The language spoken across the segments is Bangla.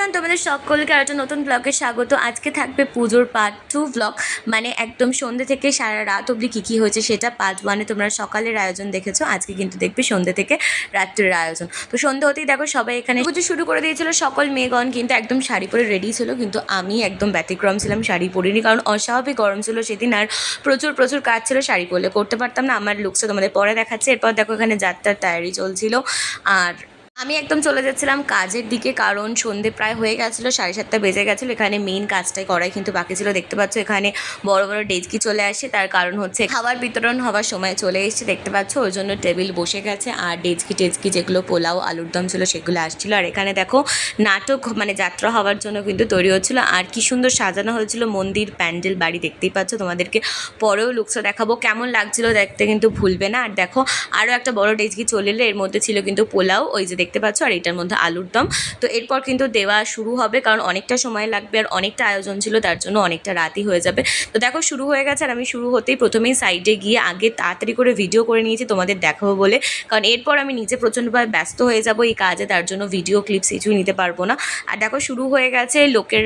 এভরিওয়ান, তোমাদের সকলকে আর একটা নতুন ব্লগে স্বাগত। আজকে থাকবে পুজোর পার্ট টু ব্লগ মানে একদম সন্ধ্যে থেকে সারা রাত অবধি কী কী হয়েছে সেটা পার্ট ওয়ানে তোমরা সকালের আয়োজন দেখেছ। আজকে কিন্তু দেখবে সন্ধ্যে থেকে রাত্রের আয়োজন। তো সন্ধ্যে হতেই দেখো সবাই এখানে পুজো শুরু করে দিয়েছিল সকল মেয়েগণ, কিন্তু একদম শাড়ি পরে রেডি ছিল, কিন্তু আমি একদম ব্যতিক্রম ছিলাম, শাড়ি পরিনি, কারণ অস্বাভাবিক গরম ছিল সেদিন আর প্রচুর প্রচুর কাজ ছিল, শাড়ি পরলে করতে পারতাম না। আমার লুকসটা তোমাদের পরে দেখাচ্ছে। এরপর দেখো এখানে যাত্রার তৈরি চলছিল, আর আমি একদম চলে যাচ্ছিলাম কাজের দিকে, কারণ সন্ধে প্রায় হয়ে গেছিল, সাড়ে সাতটা বেজে গেছিল। এখানে মেইন কাজটাই করাই কিন্তু বাকি ছিল। দেখতে পাচ্ছ এখানে বড় বড় ডেজকি চলে আসে। তার কারণ হচ্ছে খাবার বিতরণ হওয়ার সময় চলে এসেছে। দেখতে পাচ্ছ ওই জন্য টেবিল বসে গেছে। আর ডেজকি টেজকি যেগুলো পোলাও, আলুর দম ছিল সেগুলো আসছিল। আর এখানে দেখো নাটক মানে যাত্রা হওয়ার জন্য কিন্তু তৈরি হচ্ছিল। আর কি সুন্দর সাজানো হয়েছিল মন্দির প্যান্ডেল বাড়ি। দেখতেই পাচ্ছ তোমাদেরকে পরেও লুকসটা দেখাবো। কেমন লাগছিল দেখতে কিন্তু ভুলবে না। আর দেখো আরও একটা বড় ডেজকি চলে এলো এর মধ্যে ছিল কিন্তু পোলাও। ওই যে দেখতে পাচ্ছ, আর এটার মধ্যে আলুর দম। তো এরপর কিন্তু দেওয়া শুরু হবে, কারণ অনেকটা সময় লাগবে আর অনেকটা আয়োজন ছিল, তার জন্য অনেকটা রাতই হয়ে যাবে। তো দেখো, শুরু হয়ে গেছে আর আমি শুরু হতেই প্রথমেই সাইডে গিয়ে আগে তাড়াতাড়ি করে ভিডিও করে নিয়েছি, তোমাদের দেখাবো বলে। কারণ এরপর আমি নিজে প্রচণ্ডভাবে ব্যস্ত হয়ে যাব এই কাজে, তার জন্য ভিডিও ক্লিপস কিছুই নিতে পারব না। আর দেখো, শুরু হয়ে গেছে লোকের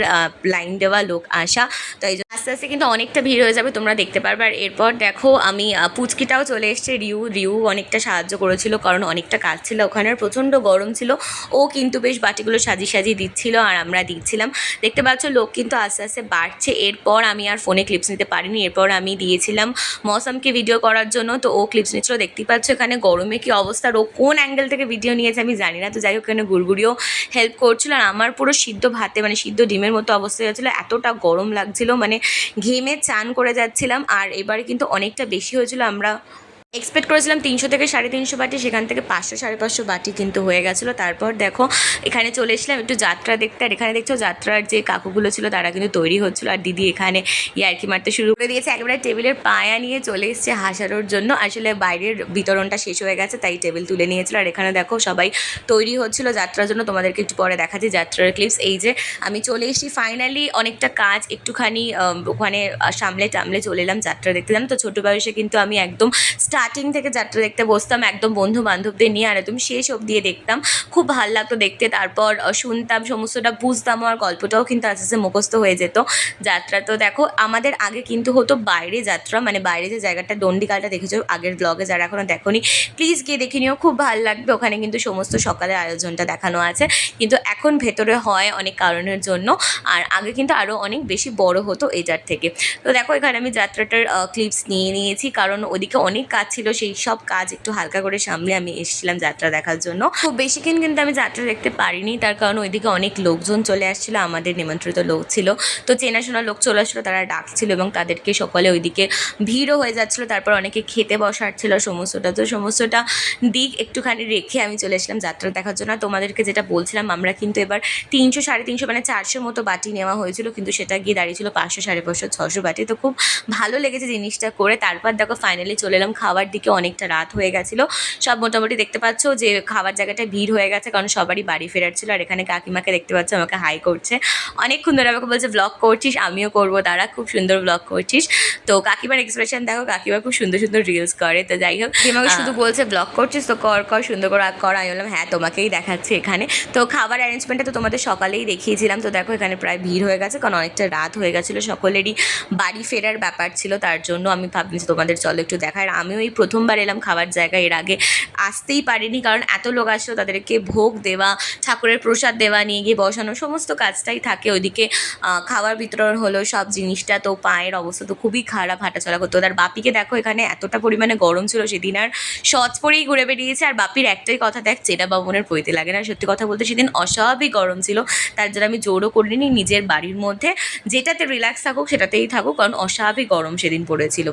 লাইন দেওয়া, লোক আসা। তো আস্তে আস্তে কিন্তু অনেকটা ভিড় হয়ে যাবে, তোমরা দেখতে পারবে। আর এরপর দেখো, আমি পুচকিটাও চলে এসছে, রিউ। রিউ অনেকটা সাহায্য করেছিল, কারণ অনেকটা কাজ ছিল ওখানে প্রচণ্ড গরম ছিল। ও কিন্তু বেশ বাটিগুলো সাজিয়ে সাজিয়ে দিচ্ছিল, আর আমরা দিচ্ছিলাম। দেখতে পাচ্ছ, লোক কিন্তু আস্তে আস্তে বাড়ছে। এরপর আমি আর ফোনে ক্লিপস নিতে পারিনি। এরপর আমি দিয়েছিলাম মৌসামকে ভিডিও করার জন্য। তো ও ক্লিপস নিচ্ছিল। দেখতেই পাচ্ছ এখানে গরমে কি অবস্থা, আর ও কোন অ্যাঙ্গেল থেকে ভিডিও নিয়েছে আমি জানি না। তো যাই হোক, এখানে গুড়গুড়িও হেল্প করছিল। আর আমার পুরো সিদ্ধ ভাতে মানে সিদ্ধ ডিমের মতো অবস্থা হয়েছিল। এতটা গরম লাগছিল মানে ঘেমে চান করে যাচ্ছিলাম আর এবারে কিন্তু অনেকটা বেশি হয়েছিল আমরা এক্সপেক্ট করেছিলাম তিনশো থেকে সাড়ে তিনশো বাটি, সেখান থেকে পাঁচশো, সাড়ে পাঁচশো বাটি কিন্তু হয়ে গেছিল। তারপর দেখো, এখানে চলে এসলাম একটু যাত্রা দেখতে, আর এখানে দেখছ যাত্রার যে কাকুগুলো ছিল, তারা কিন্তু তৈরি হচ্ছিল। আর দিদি এখানে ইয়ার্কি মারতে শুরু করে দিয়েছে। একেবারে টেবিলের পায়া নিয়ে চলে এসছে হাসানোর জন্য। আসলে বাইরের বিতরণটা শেষ হয়ে গেছে, তাই টেবিল তুলে নিয়েছিল। আর এখানে দেখো, সবাই তৈরি হচ্ছিল যাত্রার জন্য। তোমাদেরকে একটু পরে দেখাচ্ছি যাত্রার ক্লিপস এই যে, আমি চলে এসেছি ফাইনালি অনেকটা কাজ, একটুখানি ওখানে সামলে টামলে চলে এলাম যাত্রা দেখতে। জানো তো, ছোটো বয়সে কিন্তু আমি একদম স্টার্টিং থেকে যাত্রা দেখতে বসতাম একদম বন্ধু বান্ধবদের নিয়ে, আর একদম শেষ অবধি দেখতাম। খুব ভালো লাগতো দেখতে। তারপর শুনতাম সমস্তটা, বুঝতাম আর গল্পটাও কিন্তু আস্তে আস্তে মুখস্থ হয়ে যেত। যাত্রা তো দেখো, আমাদের আগে কিন্তু হতো বাইরে যাত্রা মানে বাইরে যে জায়গাটা দণ্ডিকালটা দেখেছ, আগের ব্লগে যারা এখনও দেখোনি প্লিজ গিয়ে দেখে নিও। খুব ভালো লাগবে। ওখানে কিন্তু সমস্ত সকালের আয়োজনটা দেখানো আছে। কিন্তু এখন ভেতরে হয় অনেক কারণের জন্য, আর আগে কিন্তু আরও অনেক বেশি বড় হতো এটার থেকে। তো দেখো, এখানে আমি যাত্রাটার ক্লিপস নিয়ে নিয়েছি, কারণ ওদিকে অনেক কাজ ছিল সেই সব কাজ একটু হালকা করে সামলে আমি এসেছিলাম যাত্রা দেখার জন্য। খুব বেশিক্ষণ কিন্তু আমি যাত্রা দেখতে পারিনি, তার কারণ ওইদিকে অনেক লোকজন চলে আসছিল, আমাদের নিমন্ত্রিত লোক ছিল। তো চেনাশোনা লোক চলে আসছিল, তারা ডাকছিল এবং তাদেরকে সকলে ওইদিকে ভিড়ও হয়ে যাচ্ছিল, তারপর অনেকে খেতে বসার ছিল সমস্তটা। তো সমস্তটা দিক একটুখানি রেখে আমি চলে এসলাম যাত্রা দেখার জন্য। তোমাদেরকে যেটা বলছিলাম, আমরা কিন্তু এবার তিনশো, সাড়ে তিনশো মানে চারশো মতো বাটি নেওয়া হয়েছিল, কিন্তু সেটা গিয়ে দাঁড়িয়েছিল পাঁচশো, সাড়ে পাঁচশো, ছশো বাটি। তো খুব ভালো লেগেছে জিনিসটা করে। তারপর দেখো ফাইনালি চলে এলাম খাওয়ার দিকে অনেকটা রাত হয়ে গেছিল। সব মোটামুটি দেখতে পাচ্ছ যে খাবার জায়গাটা ভিড় হয়ে গেছে কারণ সবারই বাড়ি ফেরার ছিল আর এখানে কাকিমাকে দেখতে পাচ্ছ আমাকে হাই করছে। অনেকক্ষণ ধরে আমাকে বলছে ব্লগ করছিস? আমিও করব। তারা খুব সুন্দর ব্লগ করছিস। তো কাকিমার এক্সপ্রেশন দেখো কাকিমা খুব সুন্দর সুন্দর রিলস করে। তো যাই হোক আমাকে শুধু বলছে ব্লগ করছিস? তো কর কর সুন্দর করে কর। আমি বললাম হ্যাঁ তোমাকেই দেখাচ্ছি এখানে। তো খাবার অ্যারেঞ্জমেন্টটা তো তোমাদের সকালেই দেখিয়েছিলাম। তো দেখো এখানে প্রায় ভিড় হয়ে গেছে কারণ অনেকটা রাত হয়ে গেছিল। সকলেরই বাড়ি ফেরার ব্যাপার ছিল তার জন্য আমি ভাবলাম যে তোমাদের চলো একটু দেখায় আর আমিও এই প্রথমবার এলাম খাবার জায়গায় এর আগে। আসতেই পারিনি কারণ এত লোক আসলো, তাদেরকে ভোগ দেওয়া, ঠাকুরের প্রসাদ দেওয়া, নিয়ে গিয়ে বসানো, সমস্ত কাজটাই থাকে। ওইদিকে খাবার বিতরণ হলো, সব জিনিসটা তো পায়ের অবস্থা তো খুবই খারাপ, হাঁটাচলা করতো তার বাপিকে দেখো, এখানে এতটা পরিমাণে গরম ছিল, সেদিন আর শর্টস পরেই ঘুরে বেরিয়েছে আর বাপির একটাই কথা, দেখ চেটা বাবনের পইতে লাগে না। সত্যি কথা বলতে, সেদিন অস্বাভাবিক গরম ছিল। তার জন্য আমি জোরও করিনি, নিজের বাড়ির মধ্যে যেটাতে রিল্যাক্স থাকুক, সেটাতেই থাকুক, কারণ অস্বাভাবিক গরম সেদিন পড়েছিল।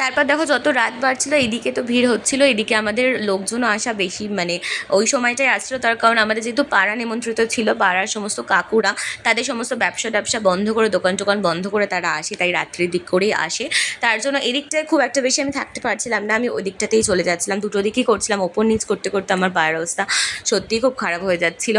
তারপর দেখো যত রাত বাড়ছিল, এদিকে তো ভিড় হচ্ছিল, এদিকে আমাদের লোকজনও আসা বেশি মানে ওই সময়টাই আসছিল, তার কারণ আমাদের যেহেতু পাড়া নিমন্ত্রিত ছিল, পাড়ার সমস্ত কাকুরা, তাদের সমস্ত ব্যবসা ট্যাবসা বন্ধ করে, দোকান টোকান বন্ধ করে তারা আসে, তাই রাত্রির দিক করেই আসে। তার জন্য এদিকটায় খুব একটা বেশি আমি থাকতে পারছিলাম না, আমি ওই দিকটাতেই চলে যাচ্ছিলাম, দুটো দিকই করছিলাম, ওপর নিচ করতে করতে আমার পায়ের অবস্থা সত্যিই খুব খারাপ হয়ে যাচ্ছিল।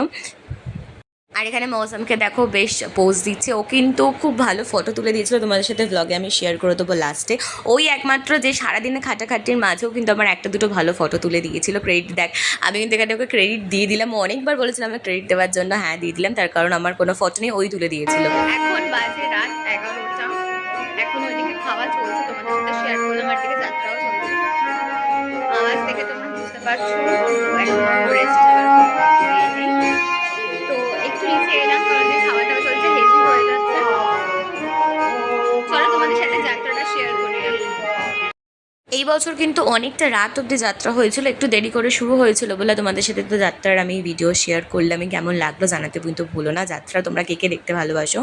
আর এখানে মৌসামকে দেখো বেশ পোজ দিচ্ছে। ও কিন্তু খুব ভালো ফটো তুলে দিয়েছিল তোমাদের সাথে ব্লগে আমি শেয়ার করে দেবো লাস্টে ওই একমাত্র যে সারাদিনে খাটাখাটির মাঝেও কিন্তু আমার একটা দুটো ভালো ফটো তুলে দিয়েছিল। ক্রেডিট দেখ, আমি কিন্তু এখানে ওকে ক্রেডিট দিয়ে দিলাম। অনেকবার বলেছিলাম আমি ক্রেডিট দেওয়ার জন্য হ্যাঁ দিয়ে দিলাম। তার কারণ আমার কোনো ফটো নেই, ওই তুলে দিয়েছিল। এখন বাজে রাত এগারোটা। এখন ওইদিকে খাওয়া চলছে, তোমাদের সাথে শেয়ার করলাম, আর দিকে যাত্রাও চলছে। আওয়াজ থেকে তোমরা বুঝতে পারছ। বছর কিন্তু অনেকটা রাত অবধি যাত্রা হয়েছিল, একটু দেরি করে শুরু হয়েছিল বলে তোমাদের সাথে তো যাত্রার আমি ভিডিও শেয়ার করলাম কেমন লাগল জানাতে কিন্তু ভুলো না। যাত্রা তোমরা কে কে দেখতে ভালোবাসো?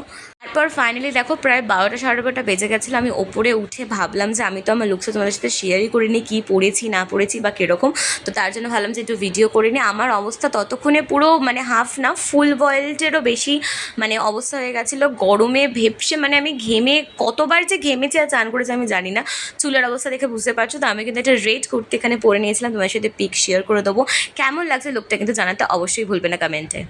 তারপর ফাইনালি দেখো প্রায় বারোটা, সাড়ে বারোটা বেজে গেছিল, আমি ওপরে উঠে ভাবলাম যে আমি তো আমার লুকসে তোমাদের সাথে শেয়ারই করিনি, কী পড়েছি না পড়েছি বা কীরকম। তো তার জন্য ভাবলাম যে একটু ভিডিও করে নিই আমার অবস্থা ততক্ষণে পুরো মানে হাফ না ফুল বয়েলডেরও বেশি মানে অবস্থা হয়ে গেছিল। গরমে ভেপসে মানে আমি ঘেমে, কতবার যে ঘেমেছি আর চান করেছি আমি জানি না। চুলের অবস্থা দেখে বুঝতে পারছ, তো আমি কিন্তু একটা রেড কুর্তি এখানে পরে নিয়েছিলাম তোমার সাথে পিক শেয়ার করে দেবো। কেমন লাগছে লোকটা কিন্তু জানাতে অবশ্যই ভুলবে না কমেন্টে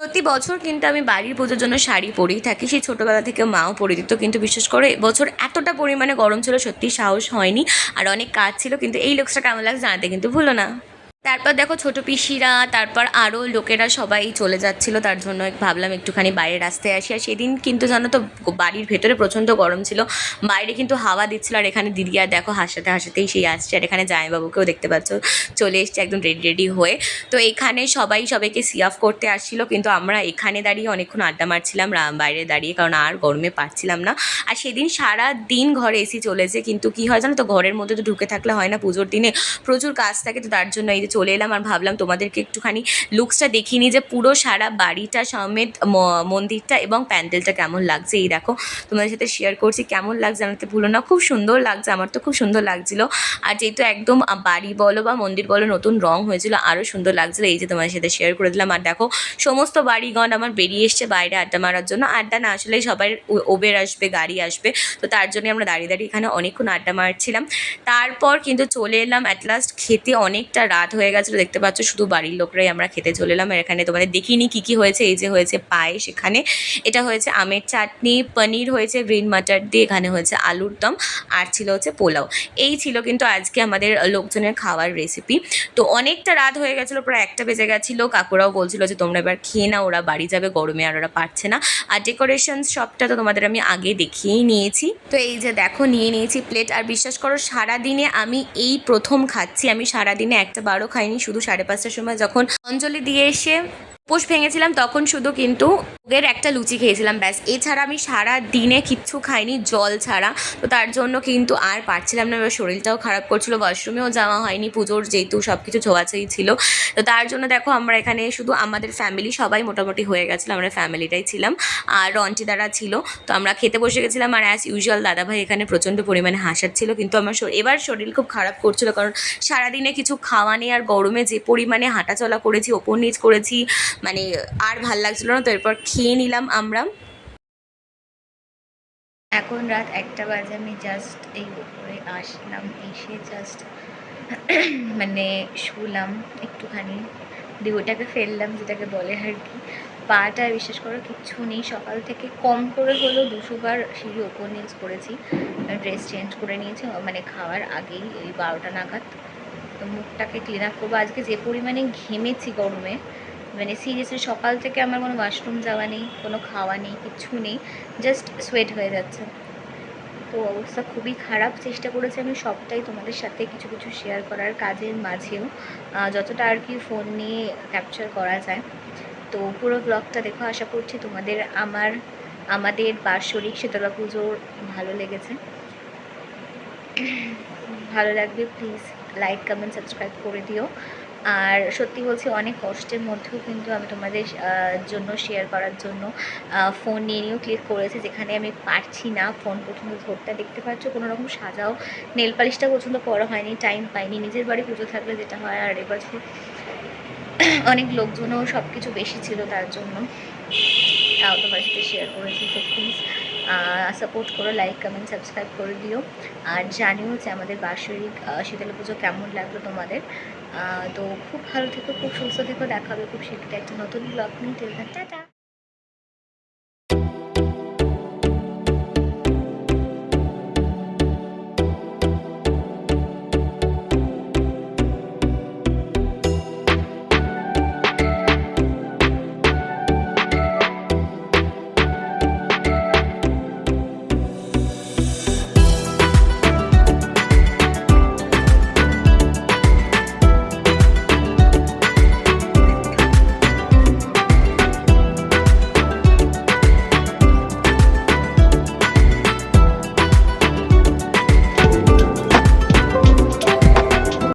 প্রতি বছর কিন্তু আমি বাড়ির পুজোর জন্য শাড়ি পরেই থাকি। সেই ছোটোবেলা থেকে মাও পরে দিত, কিন্তু বিশেষ করে বছর এতটা পরিমাণে গরম ছিল সত্যি সাহস হয়নি। আর অনেক কাজ ছিল, কিন্তু এই লুকসটা কেমন লাগছে জানাতে কিন্তু ভুলো না। তারপর দেখো ছোট পিসিরা, তারপর আরও লোকেরা সবাই চলে যাচ্ছিল, তার জন্য ভাবলাম একটুখানি বাইরে রাস্তায় আসি। আর সেদিন কিন্তু জানো তো, বাড়ির ভেতরে প্রচণ্ড গরম ছিল, বাইরে কিন্তু হাওয়া দিচ্ছিল, আর এখানে দিদি আর দেখো হাসাতে হাসাতেই সেই আসছে, আর এখানে জামাইবাবুকেও দেখতে পাচ্ছ, চলে এসছে একদম রেডি রেডি হয়ে। তো এখানে সবাই সবাইকে সি অফ করতে আসছিল, কিন্তু আমরা এখানে দাঁড়িয়ে অনেকক্ষণ আড্ডা মারছিলাম বাইরে দাঁড়িয়ে, কারণ আর গরমে পারছিলাম না। আর সেদিন সারা দিন ঘরে এসি চলেছে, কিন্তু কি হয় জানো তো, ঘরের মধ্যে তো ঢুকে থাকলে হয় না, পুজোর দিনে প্রচুর কাজ থাকে, তো তার জন্য এই যে চলে এলাম আর ভাবলাম তোমাদেরকে একটুখানি লুকসটা দেখিনি যে পুরো সারা বাড়িটা সমেত মন্দিরটা এবং প্যান্ডেলটা কেমন লাগছে। এই দেখো, তোমাদের সাথে শেয়ার করছি কেমন লাগছে জানাতে ভুলো না। খুব সুন্দর লাগছে, আমার তো খুব সুন্দর লাগছিল। আর যেহেতু একদম বাড়ি বলো বা মন্দির বলো, নতুন রং হয়েছিল আরও সুন্দর লাগছিল। এই যে তোমাদের সাথে শেয়ার করে দিলাম। আর দেখো, সমস্ত বাড়িগণ আমার বেরিয়ে এসছে বাইরে আড্ডা মারার জন্য। আড্ডা না আসলেই সবাই ওবের আসবে, গাড়ি আসবে। তো তার জন্য আমরা দাঁড়িয়ে দাঁড়িয়ে এখানে অনেকক্ষণ আড্ডা মারছিলাম। তারপর কিন্তু চলে এলাম অ্যাট লাস্ট খেতে অনেকটা রাত হয়ে গেছিল, দেখতে পাচ্ছ শুধু বাড়ির লোকরাই আমরা খেতে চলে এলাম। আর এখানে তোমাদের দেখিনি কী কী হয়েছে, এই যে হয়েছে পায়েস এখানে। এটা হয়েছে আমের চাটনি, পনির হয়েছে, গ্রিন মাটার দিয়ে এখানে হয়েছে আলুর দম, আর ছিল হচ্ছে পোলাও। এই ছিল কিন্তু আজকে আমাদের লোকজনের খাওয়ার রেসিপি তো অনেকটা রাত হয়ে গেছিল, প্রায় একটা বেজে গেছিল। কাকুরাও বলছিল যে, তোমরা এবার খেয়ে না ওরা বাড়ি যাবে, গরমে আর ওরা পারছে না। আর ডেকোরেশন সবটা তো তোমাদের আমি আগে দেখিয়েই নিয়েছি। তো এই যে দেখো, নিয়ে নিয়েছি প্লেট আর বিশ্বাস করো, সারাদিনে আমি এই প্রথম খাচ্ছি। আমি সারাদিনে একটা বারও খাইনি শুধু সাড়ে পাঁচটার সময় যখন অঞ্জলি দিয়ে এসে উপোস ভেঙেছিলাম তখন শুধু কিন্তু ভোগের একটা লুচি খেয়েছিলাম, ব্যাস। এছাড়া আমি সারা দিনে কিচ্ছু খাইনি, জল ছাড়া। তো তার জন্য কিন্তু আর পারছিলাম না। এবার শরীরটাও খারাপ করছিল, ওয়াশরুমেও যাওয়া হয়নি, পুজোর যেহেতু সব কিছু ছোঁয়াছাই ছিল। তো তার জন্য দেখো আমরা এখানে শুধু আমাদের ফ্যামিলি সবাই মোটামুটি হয়ে গেছিল, আমরা ফ্যামিলিটাই ছিলাম। আর রন্টি দ্বারা ছিল। তো আমরা খেতে বসে গেছিলাম আর অ্যাজ ইউজুয়াল দাদাভাই এখানে প্রচণ্ড পরিমাণে হাসাচ্ছিল। কিন্তু আমার এবার শরীর খুব খারাপ করছিল কারণ সারাদিনে কিছু খাওয়া নেই আর গরমে যে পরিমাণে হাঁটাচলা করেছি, ওপর নিচ করেছি মানে আর ভালো লাগছিল না, তো এরপর খেয়ে নিলাম আমরা। এখন রাত একটা বাজে, আমি জাস্ট এই উপরে আসলাম, এসে জাস্ট মানে শুলাম একটুখানি। দেহটাকে ফেললাম, যেটাকে বলে আর কি। পাটা বিশ্বাস করে, কিচ্ছু নেই। সকাল থেকে কম করে হলেও দুশোবার সিঁড়ি ওপর নিচ করেছি ড্রেস চেঞ্জ করে নিয়েছি মানে খাওয়ার আগেই ওই বারোটা নাগাদ। তো মুখটাকে ক্লিন আপ করব। আজকে যে পরিমাণে ঘেমেছি গরমে মানে সিরিয়াসলি সকাল থেকে আমার কোনো ওয়াশরুম যাওয়া নেই, কোনো খাওয়া নেই কিচ্ছু নেই জাস্ট সোয়েট হয়ে যাচ্ছে। তো অবস্থা খুবই খারাপ। চেষ্টা করেছি আমি সবটাই তোমাদের সাথে কিছু কিছু শেয়ার করার কাজের মাঝেও। যতটা আর কি ফোন নিয়ে ক্যাপচার করা যায়। তো পুরো ব্লগটা দেখো, আশা করছি তোমাদের আমার, আমাদের বার্ষরিক শীতলা পুজোর ভালো লেগেছে। ভালো লাগবে প্লিজ লাইক কমেন্ট সাবস্ক্রাইব করে দিও। আর সত্যি বলছি অনেক কষ্টের মধ্যেও কিন্তু আমি তোমাদের জন্য শেয়ার করার জন্য ফোন নিয়ে নিয়েও ক্লিক করেছি যেখানে আমি পারছি না ফোন পর্যন্ত ধরতে। দেখতে পাচ্ছ কোনো রকম সাজাও নেল পালিশটা পর্যন্ত করা হয়নি টাইম পাইনি। নিজের বাড়ি পুজো থাকলে যেটা হয় আর এবছর অনেক লোকজনও সব কিছু বেশি ছিল তার জন্য। তাও তোমার সাথে শেয়ার করেছি তো প্লিজ সাপোর্ট করো লাইক কমেন্ট সাবস্ক্রাইব করে দিও। আর জানিও যে আমাদের আহ, শীতলা পুজো কেমন লাগল তোমাদের। তো খুব ভালো থেকো, খুব সুস্থ থেকো দেখাবে খুব শীঘ্রই একটা নতুন ব্লগ নিয়ে। টাটা।